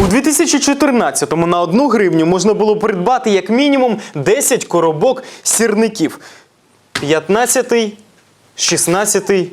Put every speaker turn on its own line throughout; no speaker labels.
У 2014-му на одну гривню можна було придбати як мінімум 10 коробок сірників. 15-й, 16-й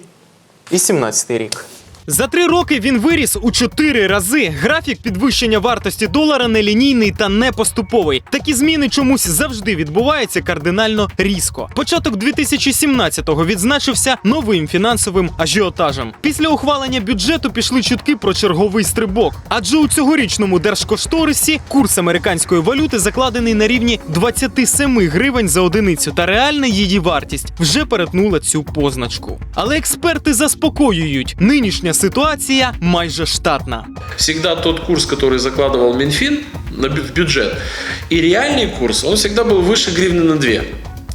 і 17-й рік. За три роки він виріс у чотири рази. Графік підвищення вартості долара нелінійний та не поступовий. Такі зміни чомусь завжди відбуваються кардинально різко. Початок 2017-го відзначився новим фінансовим ажіотажем. Після ухвалення бюджету пішли чутки про черговий стрибок. Адже у цьогорічному держкошторисі курс американської валюти закладений на рівні 27 гривень за одиницю, та реальна її вартість вже перетнула цю позначку. Але експерти заспокоюють, нинішня ситуація майже штатна.
всегда тот курс, который закладывал Минфин на бю- в бюджет, и реальный курс, он всегда был выше гривны на 2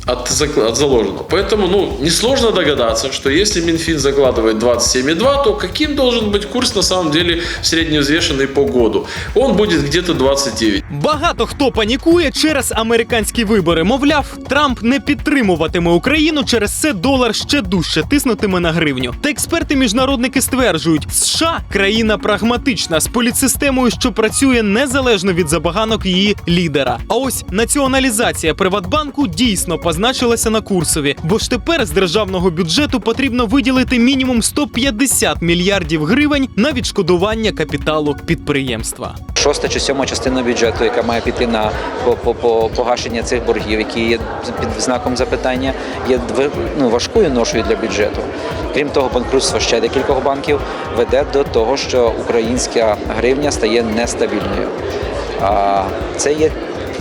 от, закла- от заложенного. Поэтому, ну, несложно догадаться, что если Минфин закладывает 27,2, то каким должен быть курс на самом деле средневзвешенный по году? Он будет где-то 29.
Багато хто панікує через американські вибори. Мовляв, Трамп не підтримуватиме Україну. Через це долар ще дужче тиснутиме на гривню. Та експерти-міжнародники стверджують, США країна прагматична з політсистемою, що працює незалежно від забаганок її лідера. А ось націоналізація Приватбанку дійсно позначилася на курсові, бо ж тепер з державного бюджету потрібно виділити мінімум 150 мільярдів гривень на відшкодування капіталу підприємства.
шоста чи сьома частина бюджету, яка має піти на по, по, по погашення цих боргів, які є під знаком запитання, є ну, важкою ношою для бюджету. Крім того, банкрутство ще декількох банків веде до того, що українська гривня стає нестабільною. А це є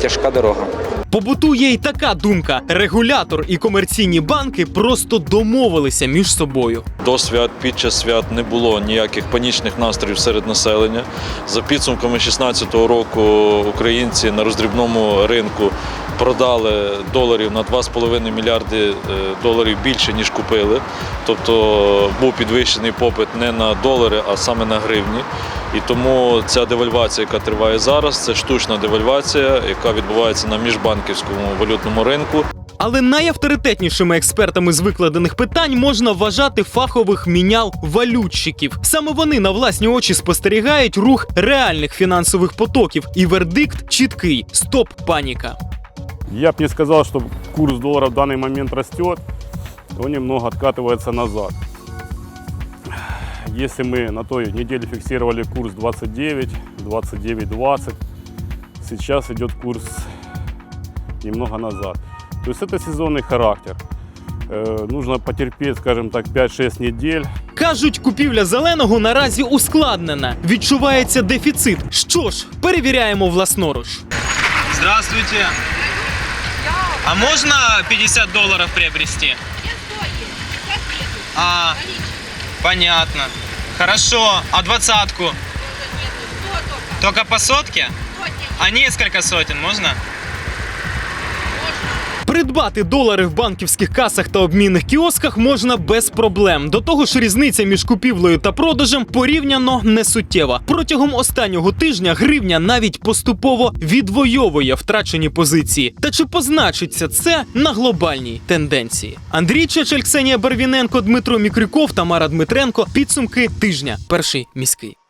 тяжка дорога.
Побутує й така думка: регулятор і комерційні банки просто домовилися між собою.
До свят, під час свят не було ніяких панічних настроїв серед населення. За підсумками 2016 року українці на роздрібному ринку продали доларів на 2,5 мільярди е, доларів більше, ніж купили. Тобто був підвищений попит не на долари, а саме на гривні. І тому ця девальвація, яка триває зараз, це штучна девальвація, яка відбувається на міжбанківському валютному ринку.
Але найавторитетнішими експертами з викладених питань можна вважати фахових мінял валютчиків. Саме вони на власні очі спостерігають рух реальних фінансових потоків, і вердикт чіткий: стоп паніка.
Я бы не сказал, что курс доллара в данный момент растет, то немного откатывается назад. Если мы на той неделе фиксировали курс 29, 29.20, сейчас идет курс немного назад. То есть это сезонный характер. Э, Нужно потерпеть, скажем так, 5-6 недель,
Кажуть, купівля зеленого наразі ускладнена. Відчувається дефіцит. Що ж, перевіряємо власноруч.
Здравствуйте. А можно 50 долларов приобрести? А, понятно. Хорошо. А двадцатку? Только по сотке? А несколько сотен можно?
Придбати долари в банківських касах та обмінних кіосках можна без проблем. До того ж, різниця між купівлею та продажем порівняно несуттєва. Протягом останнього тижня гривня навіть поступово відвоює втрачені позиції. Та чи позначиться це на глобальній тенденції? Андрій Чечель, Ксенія Барвіненко, Дмитро Мікрюков, Тамара Дмитренко. Підсумки тижня. Перший міський.